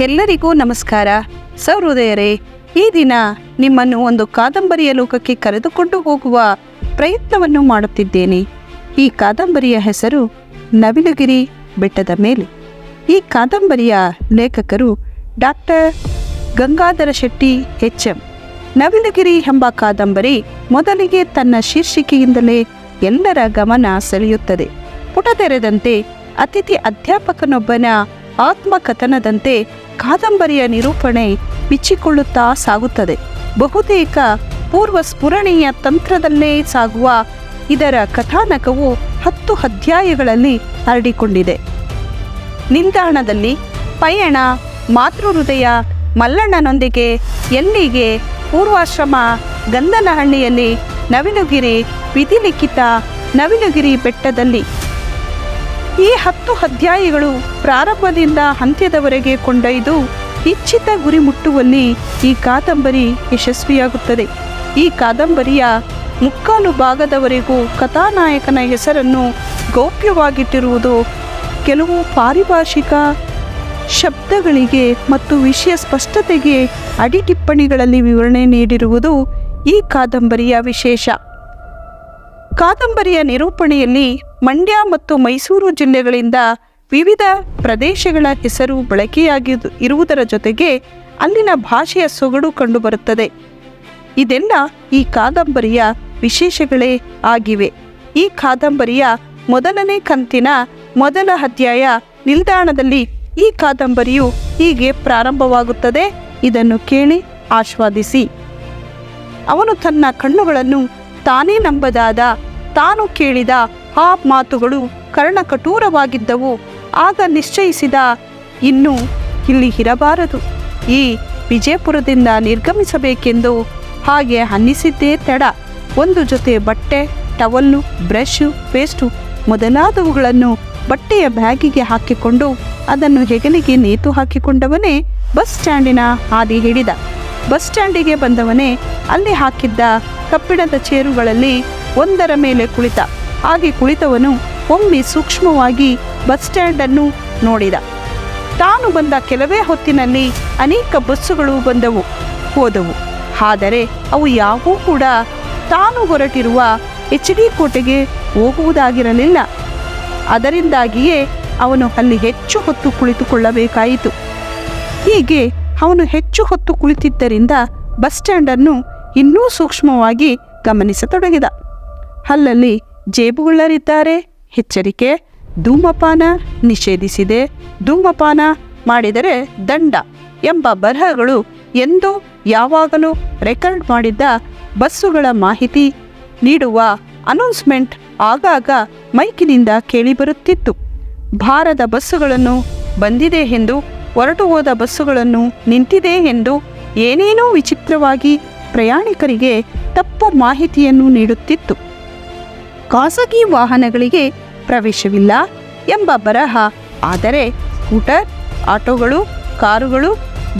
ಎಲ್ಲರಿಗೂ ನಮಸ್ಕಾರ. ಸಹೃದಯರೇ, ಈ ದಿನ ನಿಮ್ಮನ್ನು ಒಂದು ಕಾದಂಬರಿಯ ಲೋಕಕ್ಕೆ ಕರೆದುಕೊಂಡು ಹೋಗುವ ಪ್ರಯತ್ನವನ್ನು ಮಾಡುತ್ತಿದ್ದೇನೆ. ಈ ಕಾದಂಬರಿಯ ಹೆಸರು ನವಿಲುಗಿರಿ ಬೆಟ್ಟದ ಮೇಲೆ. ಈ ಕಾದಂಬರಿಯ ಲೇಖಕರು doctor Gangadhara Shetty H M Navilugiri ಎಂಬ ಕಾದಂಬರಿ ಮೊದಲಿಗೆ ತನ್ನ ಶೀರ್ಷಿಕೆಯಿಂದಲೇ ಎಲ್ಲರ ಗಮನ ಸೆಳೆಯುತ್ತದೆ. ಪುಟ ತೆರೆದಂತೆ ಅತಿಥಿ ಅಧ್ಯಾಪಕನೊಬ್ಬನ ಆತ್ಮಕಥನದಂತೆ ಕಾದಂಬರಿಯ ನಿರೂಪಣೆ ಬಿಚ್ಚಿಕೊಳ್ಳುತ್ತಾ ಸಾಗುತ್ತದೆ. ಬಹುತೇಕ ಪೂರ್ವ ಸ್ಫುರಣೆಯ ತಂತ್ರದಲ್ಲೇ ಸಾಗುವ ಇದರ ಕಥಾನಕವು ಹತ್ತು ಅಧ್ಯಾಯಗಳಲ್ಲಿ ಹರಡಿಕೊಂಡಿದೆ. ನಿಲ್ದಾಣದಲ್ಲಿ ಪಯಣ, ಮಾತೃಹೃದಯ, ಮಲ್ಲಣ್ಣನೊಂದಿಗೆ, ಎಲ್ಲಿಗೆ, ಪೂರ್ವಾಶ್ರಮ, ಗಂಧನಹಳ್ಳಿಯಲ್ಲಿ ನವಿಲುಗಿರಿ, ವಿಧಿಲಿಖಿತ ನವಿಲುಗಿರಿ ಬೆಟ್ಟದಲ್ಲಿ ಈ ಹತ್ತು ಅಧ್ಯಾಯಗಳು ಪ್ರಾರಂಭದಿಂದ ಅಂತ್ಯದವರೆಗೆ ಕೊಂಡೊಯ್ದು ಇಚ್ಛಿತ ಗುರಿ ಮುಟ್ಟುವಲ್ಲಿ ಈ ಕಾದಂಬರಿ ಯಶಸ್ವಿಯಾಗುತ್ತದೆ. ಈ ಕಾದಂಬರಿಯ ಮುಕ್ಕಾಲು ಭಾಗದವರೆಗೂ ಕಥಾನಾಯಕನ ಹೆಸರನ್ನು ಗೌಪ್ಯವಾಗಿಟ್ಟಿರುವುದು ಕೆಲವು ಪಾರಿಭಾಷಿಕ ಶಬ್ದಗಳಿಗೆ ಮತ್ತು ವಿಷಯ ಸ್ಪಷ್ಟತೆಗೆ ಅಡಿಟಿಪ್ಪಣಿಗಳಲ್ಲಿ ವಿವರಣೆ ನೀಡಿರುವುದು ಈ ಕಾದಂಬರಿಯ ವಿಶೇಷ. ಕಾದಂಬರಿಯ ನಿರೂಪಣೆಯಲ್ಲಿ ಮಂಡ್ಯ ಮತ್ತು ಮೈಸೂರು ಜಿಲ್ಲೆಗಳಿಂದ ವಿವಿಧ ಪ್ರದೇಶಗಳ ಹೆಸರು ಬಳಕೆಯಾಗಿ ಇರುವುದರ ಜೊತೆಗೆ ಅಲ್ಲಿನ ಭಾಷೆಯ ಸೊಗಡು ಕಂಡುಬರುತ್ತದೆ. ಇದೆಲ್ಲ ಈ ಕಾದಂಬರಿಯ ವಿಶೇಷಗಳೇ ಆಗಿವೆ. ಈ ಕಾದಂಬರಿಯ ಮೊದಲನೇ ಕಂತಿನ ಮೊದಲ ಅಧ್ಯಾಯ ನಿಲ್ದಾಣದಲ್ಲಿ ಈ ಕಾದಂಬರಿಯು ಹೀಗೆ ಪ್ರಾರಂಭವಾಗುತ್ತದೆ. ಇದನ್ನು ಕೇಳಿ ಆಸ್ವಾದಿಸಿ ಅವನು ತನ್ನ ಕಣ್ಣುಗಳನ್ನು ತಾನೇ ನಂಬದಾದ ತಾನು ಕೇಳಿದ ಆ ಮಾತುಗಳು ಕರ್ಣಕಠೋರವಾಗಿದ್ದವು. ಆಗ ನಿಶ್ಚಯಿಸಿದ, ಇನ್ನು ಇಲ್ಲಿ ಇರಬಾರದು. ಈ ವಿಜಯಪುರದಿಂದ ನಿರ್ಗಮಿಸಬೇಕೆಂದು ಹಾಗೆ ಅನ್ನಿಸಿದ್ದೇ ತಡ. ಒಂದು ಜೊತೆ ಬಟ್ಟೆ, ಟವಲ್ಲು, ಬ್ರಷ್, ಪೇಸ್ಟು ಮೊದಲಾದವುಗಳನ್ನು ಬಟ್ಟೆಯ ಬ್ಯಾಗಿಗೆ ಹಾಕಿಕೊಂಡು ಅದನ್ನು ಹೆಗಲಿಗೆ ನೇತು ಹಾಕಿಕೊಂಡವನೇ ಬಸ್ ಸ್ಟ್ಯಾಂಡಿನ ಹಾದಿ ಹಿಡಿದ. ಬಸ್ ಸ್ಟ್ಯಾಂಡಿಗೆ ಬಂದವನೇ ಅಲ್ಲಿ ಹಾಕಿದ್ದ ಕಬ್ಬಿಣದ ಚೇರುಗಳಲ್ಲಿ ಒಂದರ ಮೇಲೆ ಕುಳಿತ. ಹಾಗೆ ಕುಳಿತವನು ಒಮ್ಮೆ ಸೂಕ್ಷ್ಮವಾಗಿ ಬಸ್ ಸ್ಟ್ಯಾಂಡನ್ನು ನೋಡಿದ. ತಾನು ಬಂದ ಕೆಲವೇ ಹೊತ್ತಿನಲ್ಲಿ ಅನೇಕ ಬಸ್ಸುಗಳು ಬಂದವು, ಹೋದವು. ಆದರೆ ಅವು ಯಾವೂ ಕೂಡ ತಾನು ಹೊರಟಿರುವ ಎಚ್ ಡಿ ಕೋಟೆಗೆ ಹೋಗುವುದಾಗಿರಲಿಲ್ಲ. ಅದರಿಂದಾಗಿಯೇ ಅವನು ಅಲ್ಲಿ ಹೆಚ್ಚು ಹೊತ್ತು ಕುಳಿತುಕೊಳ್ಳಬೇಕಾಯಿತು. ಹೀಗೆ ಅವನು ಹೆಚ್ಚು ಹೊತ್ತು ಕುಳಿತಿದ್ದರಿಂದ ಬಸ್ ಸ್ಟ್ಯಾಂಡನ್ನು ಇನ್ನೂ ಸೂಕ್ಷ್ಮವಾಗಿ ಗಮನಿಸತೊಡಗಿದ. ಅಲ್ಲಲ್ಲಿ ಜೇಬುಗುಳ್ಳರಿದ್ದಾರೆ. ಎಚ್ಚರಿಕೆ, ಧೂಮಪಾನ ನಿಷೇಧಿಸಿದೆ. ಧೂಮಪಾನ ಮಾಡಿದರೆ ದಂಡ ಎಂಬ ಬರಹಗಳು ಎಂದು ಯಾವಾಗಲೂ ರೆಕಾರ್ಡ್ ಮಾಡಿದ್ದ ಬಸ್ಸುಗಳ ಮಾಹಿತಿ ನೀಡುವ ಅನೌನ್ಸ್ಮೆಂಟ್ ಆಗಾಗ ಮೈಕಿನಿಂದ ಕೇಳಿಬರುತ್ತಿತ್ತು. ಭಾರದ ಬಸ್ಸುಗಳನ್ನು ಬಂದಿದೆ ಎಂದು, ಹೊರಟು ಹೋದ ಬಸ್ಸುಗಳನ್ನು ನಿಂತಿದೆ ಎಂದು ಏನೇನೋ ವಿಚಿತ್ರವಾಗಿ ಪ್ರಯಾಣಿಕರಿಗೆ ತಪ್ಪು ಮಾಹಿತಿಯನ್ನು ನೀಡುತ್ತಿತ್ತು. ಖಾಸಗಿ ವಾಹನಗಳಿಗೆ ಪ್ರವೇಶವಿಲ್ಲ ಎಂಬ ಬರಹ. ಆದರೆ ಸ್ಕೂಟರ್, ಆಟೋಗಳು, ಕಾರುಗಳು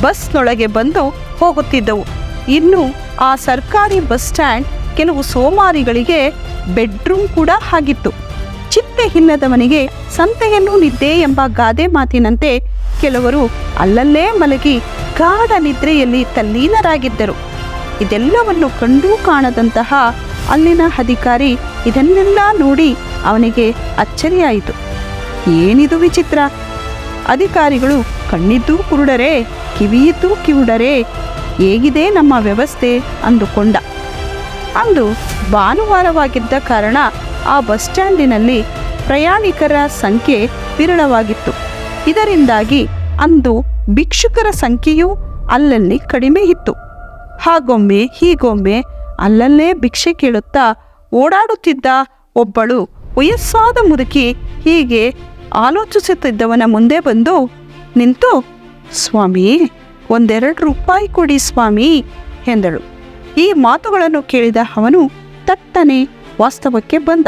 ಬಸ್ನೊಳಗೆ ಬಂದು ಹೋಗುತ್ತಿದ್ದವು. ಇನ್ನು ಆ ಸರ್ಕಾರಿ ಬಸ್ ಸ್ಟ್ಯಾಂಡ್ ಕೆಲವು ಸೋಮಾರಿಗಳಿಗೆ ಬೆಡ್ರೂಮ್ ಕೂಡ ಆಗಿತ್ತು. ಚಿತ್ತೆ ಹಿನ್ನದವನಿಗೆ ಸಂತೆಯನ್ನು ನಿದ್ದೆ ಎಂಬ ಗಾದೆ ಮಾತಿನಂತೆ ಕೆಲವರು ಅಲ್ಲಲ್ಲೇ ಮಲಗಿ ಗಾಢ ನಿದ್ರೆಯಲ್ಲಿ ತಲ್ಲೀನರಾಗಿದ್ದರು. ಇದೆಲ್ಲವನ್ನು ಕಂಡೂ ಕಾಣದಂತಹ ಅಲ್ಲಿನ ಅಧಿಕಾರಿ ಇದನ್ನೆಲ್ಲ ನೋಡಿ ಅವನಿಗೆ ಅಚ್ಚರಿಯಾಯಿತು. ಏನಿದು ವಿಚಿತ್ರ? ಅಧಿಕಾರಿಗಳು ಕಣ್ಣಿದ್ದೂ ಕುರುಡರೆ, ಕಿವಿಯಿದ್ದೂ ಕಿವುಡರೇ, ಹೇಗಿದೆ ನಮ್ಮ ವ್ಯವಸ್ಥೆ? ಅಂದುಕೊಂಡ. ಅಂದು ಭಾನುವಾರವಾಗಿದ್ದ ಕಾರಣ ಆ ಬಸ್ ಸ್ಟ್ಯಾಂಡಿನಲ್ಲಿ ಪ್ರಯಾಣಿಕರ ಸಂಖ್ಯೆ ವಿರಳವಾಗಿತ್ತು. ಇದರಿಂದಾಗಿ ಅಂದು ಭಿಕ್ಷುಕರ ಸಂಖ್ಯೆಯೂ ಅಲ್ಲಲ್ಲಿ ಕಡಿಮೆ ಇತ್ತು. ಹಾಗೊಮ್ಮೆ ಹೀಗೊಮ್ಮೆ ಅಲ್ಲಲ್ಲೇ ಭಿಕ್ಷೆ ಕೇಳುತ್ತಾ ಓಡಾಡುತ್ತಿದ್ದ ಒಬ್ಬಳು ವಯಸ್ಸಾದ ಮುದುಕಿ ಹೀಗೆ ಆಲೋಚಿಸುತ್ತಿದ್ದವನ ಮುಂದೆ ಬಂದು, ನಿಂತು, ಸ್ವಾಮಿ, ಒಂದೆರಡು ರೂಪಾಯಿ ಕೊಡಿ ಸ್ವಾಮಿ, ಎಂದಳು. ಈ ಮಾತುಗಳನ್ನು ಕೇಳಿದ ಅವನು ತಟ್ಟನೆ ವಾಸ್ತವಕ್ಕೆ ಬಂದ.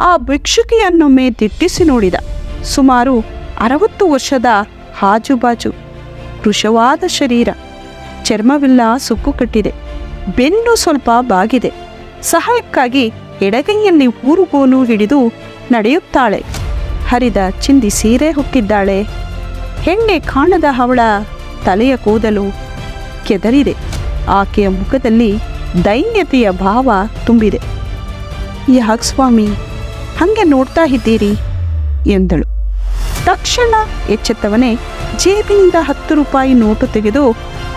ಆ ಭಿಕ್ಷುಕಿಯನ್ನೊಮ್ಮೆ ದಿಟ್ಟಿಸಿ ನೋಡಿದ. ಸುಮಾರು ಅರವತ್ತು ವರ್ಷದ ಹಾಜುಬಾಜು ಕೃಶವಾದ ಶರೀರ, ಚರ್ಮವಿಲ್ಲ, ಸುಕ್ಕು ಕಟ್ಟಿದೆ, ಬೆನ್ನು ಸ್ವಲ್ಪ ಬಾಗಿದೆ. ಸಹಾಯಕ್ಕಾಗಿ ಎಡಗೈಯಲ್ಲಿ ಊರುಗೋಲು ಹಿಡಿದು ನಡೆಯುತ್ತಾಳೆ. ಹರಿದ ಚಿಂದಿ ಸೀರೆ ಹೊಕ್ಕಿದ್ದಾಳೆ. ಹೆಣ್ಣೆ ಕಾಣದ ಅವಳ ತಲೆಯ ಕೂದಲು ಕೆದರಿದೆ. ಆಕೆಯ ಮುಖದಲ್ಲಿ ದೈನ್ಯತೆಯ ಭಾವ ತುಂಬಿದೆ. ಯಾಕೆ ಸ್ವಾಮಿ, ಹಾಗೆ ನೋಡ್ತಾ ಇದ್ದೀರಿ? ಎಂದಳು. ತಕ್ಷಣ ಎಚ್ಚೆತ್ತವನೇ ಜೇಬಿನಿಂದ ಹತ್ತು ರೂಪಾಯಿ ನೋಟು ತೆಗೆದು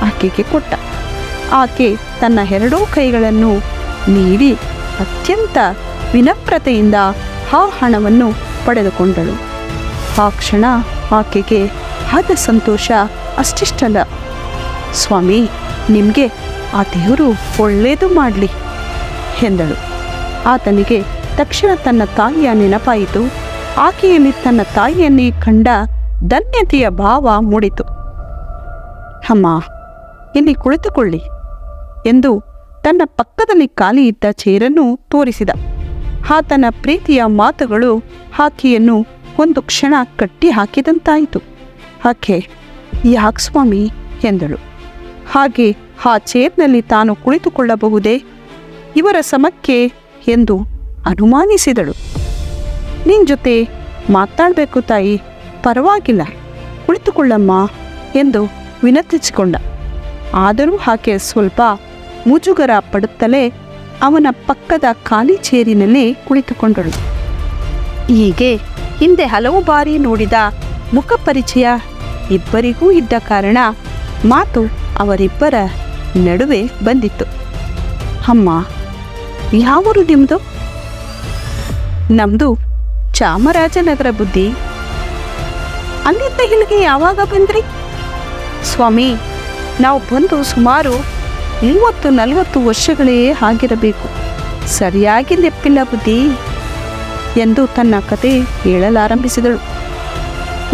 ಆಕೆಗೆ ಕೊಟ್ಟ. ಆಕೆ ತನ್ನ ಎರಡೂ ಕೈಗಳನ್ನು ನೀಡಿ ಅತ್ಯಂತ ವಿನಪ್ರತೆಯಿಂದ ಆ ಹಣವನ್ನು ಪಡೆದುಕೊಂಡಳು. ಆ ಕ್ಷಣ ಆಕೆಗೆ ಆದ ಸಂತೋಷ ಅಷ್ಟಿಷ್ಟಲ್ಲ. ಸ್ವಾಮಿ, ನಿಮಗೆ ಆ ದೇವರು ಒಳ್ಳೆಯದು ಮಾಡಲಿ, ಎಂದಳು. ಆತನಿಗೆ ತಕ್ಷಣ ತನ್ನ ತಾಯಿಯ ನೆನಪಾಯಿತು. ಆಕೆಯಲ್ಲಿ ತನ್ನ ತಾಯಿಯನ್ನೇ ಕಂಡ ಧನ್ಯತೆಯ ಭಾವ ಮೂಡಿತು. ಅಮ್ಮ, ಇಲ್ಲಿ ಕುಳಿತುಕೊಳ್ಳಿ, ಎಂದು ತನ್ನ ಪಕ್ಕದಲ್ಲಿ ಖಾಲಿ ಇದ್ದ ಚೇರನ್ನು ತೋರಿಸಿದ. ಆತನ ಪ್ರೀತಿಯ ಮಾತುಗಳು ಆಕೆಯನ್ನು ಒಂದು ಕ್ಷಣ ಕಟ್ಟಿ ಹಾಕಿದಂತಾಯಿತು. ಆಕೆ, ಯಾಕೆ ಸ್ವಾಮಿ? ಎಂದಳು. ಹಾಗೆ ಆ ಚೇರ್ನಲ್ಲಿ ತಾನು ಕುಳಿತುಕೊಳ್ಳಬಹುದೇ? ಇವರ ಸಮಕ್ಕೆ ಎಂದು ಅನುಮಾನಿಸಿದಳು. ನಿನ್ನ ಜೊತೆ ಮಾತಾಡಬೇಕು ತಾಯಿ, ಪರವಾಗಿಲ್ಲ. ಕುಳಿತುಕೊಳ್ಳಮ್ಮ ಎಂದು ವಿನಂತಿಸಿಕೊಂಡ. ಆದರೂ ಆಕೆ ಸ್ವಲ್ಪ ಮುಜುಗರ ಪಡುತ್ತಲೇ ಅವನ ಪಕ್ಕದ ಖಾಲಿ ಚೇರಿನಲ್ಲಿ ಕುಳಿತುಕೊಂಡಳು. ಹೀಗೆ ಹಿಂದೆ ಹಲವು ಬಾರಿ ನೋಡಿದ ಮುಖಪರಿಚಯ ಇಬ್ಬರಿಗೂ ಇದ್ದ ಕಾರಣ ಮಾತು ಅವರಿಬ್ಬರ ನಡುವೆ ಬಂದಿತ್ತು. ಅಮ್ಮ, ಯಾವರು ನಿಮ್ಮದು ನಮ್ಮದು ಚಾಮರಾಜನಗರ ಬುದ್ಧಿ. ಅಲ್ಲಿಂದ ಇಲ್ಲಿಗೆ ಯಾವಾಗ ಬಂದ್ರಿ? ಸ್ವಾಮಿ, ನಾವು ಬಂದು ಸುಮಾರು ಮೂವತ್ತು, ನಲವತ್ತು ವರ್ಷಗಳೇ ಆಗಿರಬೇಕು. ಸರಿಯಾಗಿ ನೆಪ್ಪಿಲ್ಲ ಬುದ್ಧಿ ಎಂದು ತನ್ನ ಕತೆ ಹೇಳಲಾರಂಭಿಸಿದಳು.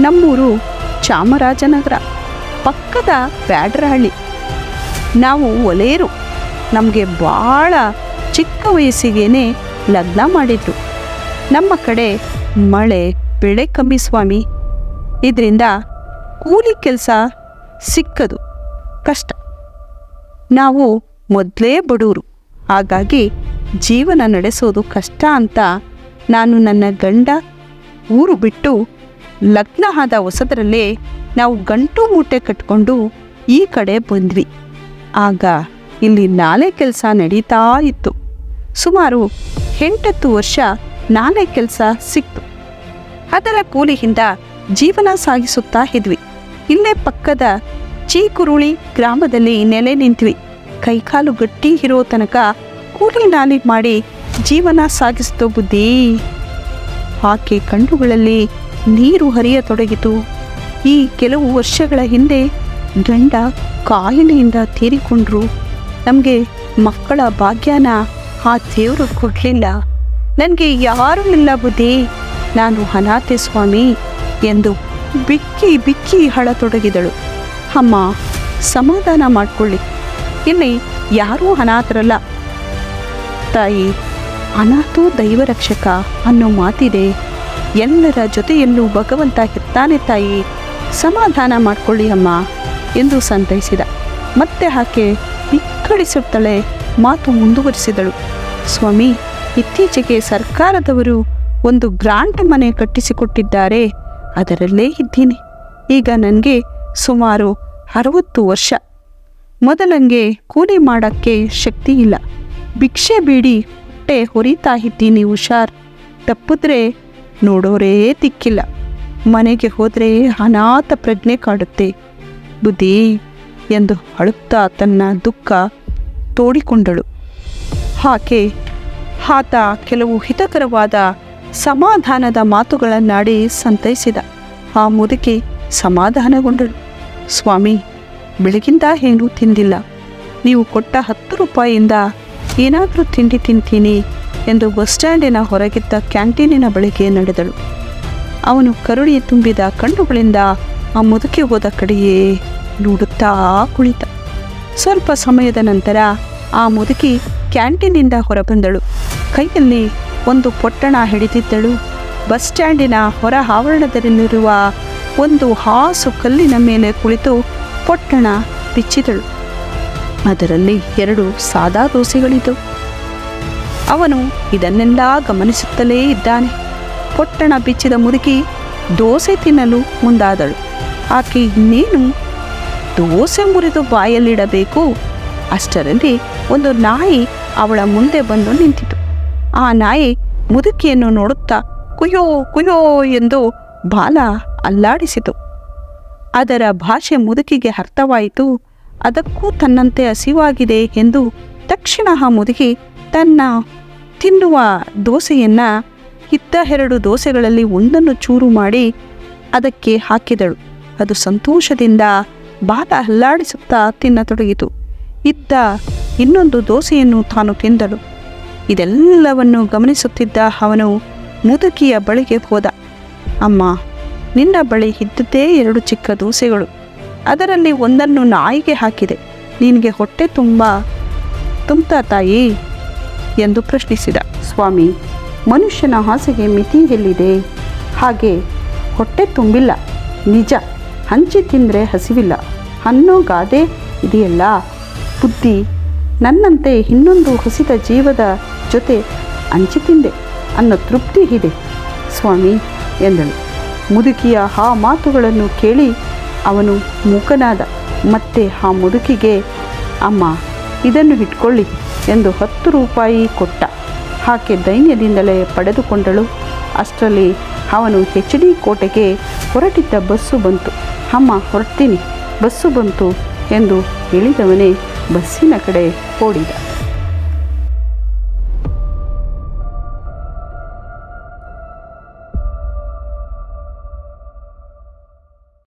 ನಮ್ಮೂರು ಚಾಮರಾಜನಗರ, ಪಕ್ಕದ ಬ್ಯಾಡ್ರಹಳ್ಳಿ. ನಾವು ಒಲೆಯರು ನಮಗೆ ಭಾಳ ಚಿಕ್ಕ ವಯಸ್ಸಿಗೇನೆ ಲಗ್ನ ಮಾಡಿದ್ರು ನಮ್ಮ ಕಡೆ ಮಳೆ, ಬೆಳೆ ಕಮ್ಮಿ ಸ್ವಾಮಿ. ಇದರಿಂದ ಕೂಲಿ ಕೆಲಸ ಸಿಕ್ಕದು. ಕಷ್ಟ. ನಾವು ಮೊದಲೇ ಬಡವರು ಹಾಗಾಗಿ ಜೀವನ ನಡೆಸೋದು ಕಷ್ಟ ಅಂತ ನಾನು ನನ್ನ ಗಂಡ ಊರು ಬಿಟ್ಟು ಲಗ್ನ ಆದ ಹೊಸದರಲ್ಲೇ ನಾವು ಗಂಟು ಮೂಟೆ ಕಟ್ಕೊಂಡು ಈ ಕಡೆ ಬಂದ್ವಿ. ಆಗ ಇಲ್ಲಿ ನಾಲೆ ಕೆಲಸ ನಡೀತಾ ಇತ್ತು. ಸುಮಾರು ಎಂಟತ್ತು ವರ್ಷ ನಾಲೆ ಕೆಲಸ ಸಿಕ್ತು. ಅದರ ಕೂಲಿಯಿಂದ ಜೀವನ ಸಾಗಿಸುತ್ತಾ ಇದ್ವಿ. ಇಲ್ಲೇ ಪಕ್ಕದ ಚೀಕುರುಳಿ ಗ್ರಾಮದಲ್ಲಿ ನೆಲೆ ನಿಂತ್ವಿ. ಕೈಕಾಲು ಗಟ್ಟಿ ಇರೋ ತನಕ ಕೂಲಿ ನಾಲಿ ಮಾಡಿ ಜೀವನ ಸಾಗಿಸ್ತೋ ಬುದ್ಧಿ. ಆಕೆ ಕಣ್ಣುಗಳಲ್ಲಿ ನೀರು ಹರಿಯತೊಡಗಿತು ಈ ಕೆಲವು ವರ್ಷಗಳ ಹಿಂದೆ ಗಂಡ ಕಾಯಿಲೆಯಿಂದ ತೀರಿಕೊಂಡ್ರು. ನಮಗೆ ಮಕ್ಕಳ ಭಾಗ್ಯನ ಆ ದೇವರು ಕೊಡಲಿಲ್ಲ. ನನಗೆ ಯಾರೂ ಇಲ್ಲ ಬುದ್ಧಿ. ನಾನು ಅನಾಥೆ ಸ್ವಾಮಿ ಎಂದು ಬಿಕ್ಕಿ ಬಿಕ್ಕಿ ಹಳತೊಡಗಿದಳು. ಅಮ್ಮ, ಸಮಾಧಾನ ಮಾಡಿಕೊಳ್ಳಿ. ಇಲ್ಲಿ ಯಾರೂ ಅನಾಥರಲ್ಲ. ತಾಯಿ, ಅನಾಥೋ ದೈವರಕ್ಷಕ ಅನ್ನೋ ಮಾತಿದೆ. ಎಲ್ಲರ ಜೊತೆಯಲ್ಲೂ ಭಗವಂತ ಇರ್ತಾನೆ ತಾಯಿ. ಸಮಾಧಾನ ಮಾಡಿಕೊಳ್ಳಿ ಅಮ್ಮ ಎಂದು ಸಂತೈಸಿದ. ಮತ್ತೆ ಆಕೆ ಬಿಕ್ಕಳಿಸುತ್ತಲೇ ಮಾತು ಮುಂದುವರಿಸಿದಳು. ಸ್ವಾಮಿ, ಇತ್ತೀಚೆಗೆ ಸರ್ಕಾರದವರು ಒಂದು ಗ್ರಾಂಟ್ ಮನೆ ಕಟ್ಟಿಸಿಕೊಟ್ಟಿದ್ದಾರೆ. ಅದರಲ್ಲೇ ಇದ್ದೀನಿ. ಈಗ ನನಗೆ ಸುಮಾರು ಅರವತ್ತು ವರ್ಷ. ಮೊದಲಂಗೆ ಕೂಲಿ ಮಾಡೋಕ್ಕೆ ಶಕ್ತಿ ಇಲ್ಲ. ಭಿಕ್ಷೆ ಬೀಡಿ ಹೊಟ್ಟೆ ಹೊರಿತಾ ಇದ್ದೀನಿ ಹುಷಾರ್. ತಪ್ಪಿದ್ರೆ ನೋಡೋರೇ ತಿಕ್ಕಿಲ್ಲ. ಮನೆಗೆ ಹೋದರೆ ಅನಾಥ ಪ್ರಜ್ಞೆ ಕಾಡುತ್ತೆ. ಬುದ್ಧಿ ಎಂದು ಅಳುತ್ತಾ ತನ್ನ ದುಃಖ ತೋಡಿಕೊಂಡಳು. ಆಕೆ ಆತ ಕೆಲವು ಹಿತಕರವಾದ ಸಮಾಧಾನದ ಮಾತುಗಳನ್ನಾಡಿ ಸಂತೈಸಿದ. ಆ ಮುದುಕಿ ಸಮಾಧಾನಗೊಂಡಳು. ಸ್ವಾಮಿ, ಬೆಳಗಿಂದ ಏನೂ ತಿಂದಿಲ್ಲ. ನೀವು ಕೊಟ್ಟ ಹತ್ತು ರೂಪಾಯಿಯಿಂದ ಏನಾದರೂ ತಿಂಡಿ ತಿಂತೀನಿ ಎಂದು ಬಸ್ ಸ್ಟ್ಯಾಂಡಿನ ಹೊರಗಿದ್ದ ಕ್ಯಾಂಟೀನಿನ ಬಳಿಗೆ ನಡೆದಳು. ಅವನು ಕರುಳಿ ತುಂಬಿದ ಕಣ್ಣುಗಳಿಂದ ಆ ಮುದುಕಿ ಹೋದ ಕಡೆಯೇ ನೋಡುತ್ತಾ ಕುಳಿತ. ಸ್ವಲ್ಪ ಸಮಯದ ನಂತರ ಆ ಮುದುಕಿ ಕ್ಯಾಂಟೀನಿಂದ ಹೊರಬಂದಳು. ಕೈಯಲ್ಲಿ ಒಂದು ಪೊಟ್ಟಣ ಹಿಡಿದಿದ್ದಳು. ಬಸ್ ಸ್ಟ್ಯಾಂಡಿನ ಹೊರ ಆವರಣದಲ್ಲಿರುವ ಒಂದು ಹಾಸು ಕಲ್ಲಿನ ಮೇಲೆ ಕುಳಿತು ಪೊಟ್ಟಣ ಬಿಚ್ಚಿದಳು. ಅದರಲ್ಲಿ ಎರಡು ಸಾದಾ ದೋಸೆಗಳಿದ್ದವು ಅವನು ಇದನ್ನೆಲ್ಲ ಗಮನಿಸುತ್ತಲೇ ಇದ್ದಾನೆ. ಪೊಟ್ಟಣ ಬಿಚ್ಚಿದ ಮುದುಕಿ ದೋಸೆ ತಿನ್ನಲು ಮುಂದಾದಳು. ಆಕೆ ಇನ್ನೇನು? ದೋಸೆ ಮುರಿದು ಬಾಯಲ್ಲಿಡಬೇಕು? ಅಷ್ಟರಲ್ಲಿ ಒಂದು ನಾಯಿ ಅವಳ ಮುಂದೆ ಬಂದು ನಿಂತಿತು. ಆ ನಾಯಿ ಮುದುಕಿಯನ್ನು ನೋಡುತ್ತಾ, ಕುಯ್ಯೋ ಕುಯ್ಯೋ ಎಂದು ಬಾಲ ಅಲ್ಲಾಡಿಸಿತು. ಅದರ ಭಾಷೆ ಮುದುಕಿಗೆ ಅರ್ಥವಾಯಿತು, ಅದಕ್ಕೂ ತನ್ನಂತೆ ಹಸಿವಾಗಿದೆ ಎಂದು ತಕ್ಷಣ ಆ ಮುದುಕಿ ತನ್ನ ತಿನ್ನುವ ದೋಸೆಯನ್ನು ಇದ್ದ ಎರಡು ದೋಸೆಗಳಲ್ಲಿ ಒಂದನ್ನು ಚೂರು ಮಾಡಿ ಅದಕ್ಕೆ ಹಾಕಿದಳು. ಅದು ಸಂತೋಷದಿಂದ ಬಾಲ ಅಲ್ಲಾಡಿಸುತ್ತಾ ತಿನ್ನತೊಡಗಿತು. ಇದ್ದ ಇನ್ನೊಂದು ದೋಸೆಯನ್ನು ತಾನು ತಿಂದಳು. ಇದೆಲ್ಲವನ್ನು ಗಮನಿಸುತ್ತಿದ್ದ ಅವನು ಮುದುಕಿಯ ಬಳಿಗೆ ಹೋದ. ಅಮ್ಮ ನಿನ್ನ ಬಳಿ ಇದ್ದದ್ದೇ ಎರಡು ಚಿಕ್ಕ ದೋಸೆಗಳು. ಅದರಲ್ಲಿ ಒಂದನ್ನು ನಾಯಿಗೆ ಹಾಕಿದೆ. ನಿನಗೆ ಹೊಟ್ಟೆ ತುಂಬ ತುಂಬ್ತಾ ತಾಯಿ? ಎಂದು ಪ್ರಶ್ನಿಸಿದ. ಸ್ವಾಮಿ, ಮನುಷ್ಯನ ಹಾಸಿಗೆ ಮಿತಿ ಎಲ್ಲಿದೆ ಹಾಗೆ ಹೊಟ್ಟೆ ತುಂಬಿಲ್ಲ. ನಿಜ, ಹಂಚಿ ತಿಂದರೆ ಹಸಿವಿಲ್ಲ. ಅನ್ನೋ ಗಾದೆ ಇದೆಯಲ್ಲ. ಬುದ್ಧಿ ನನ್ನಂತೆ ಇನ್ನೊಂದು ಹಸಿದ ಜೀವದ ಜೊತೆ ಹಂಚಿ ತಿಂದೆ ಅನ್ನೋ ತೃಪ್ತಿ ಇದೆ, ಸ್ವಾಮಿ ಎಂದಳು. ಮುದುಕಿಯ ಆ ಮಾತುಗಳನ್ನು ಕೇಳಿ ಅವನು ಮೂಕನಾದ, ಮತ್ತೆ ಆ ಮುದುಕಿಗೆ, ಅಮ್ಮ, ಇದನ್ನು ಇಟ್ಕೊಳ್ಳಿ ಎಂದು ಹತ್ತು ರೂಪಾಯಿ ಕೊಟ್ಟ. ಆಕೆ ದೈನ್ಯದಿಂದಲೇ ಪಡೆದುಕೊಂಡಳು. ಅಷ್ಟರಲ್ಲಿ ಅವನು ಹೆಚ್ ಡಿ ಕೋಟೆಗೆ ಹೊರಟಿದ್ದ ಬಸ್ಸು ಬಂತು. ಅಮ್ಮ, ಹೊರಡ್ತೀನಿ, ಬಸ್ಸು ಬಂತು ಎಂದು ಹೇಳಿದವನೇ ಬಸ್ಸಿನ ಕಡೆ ಓಡಿದ.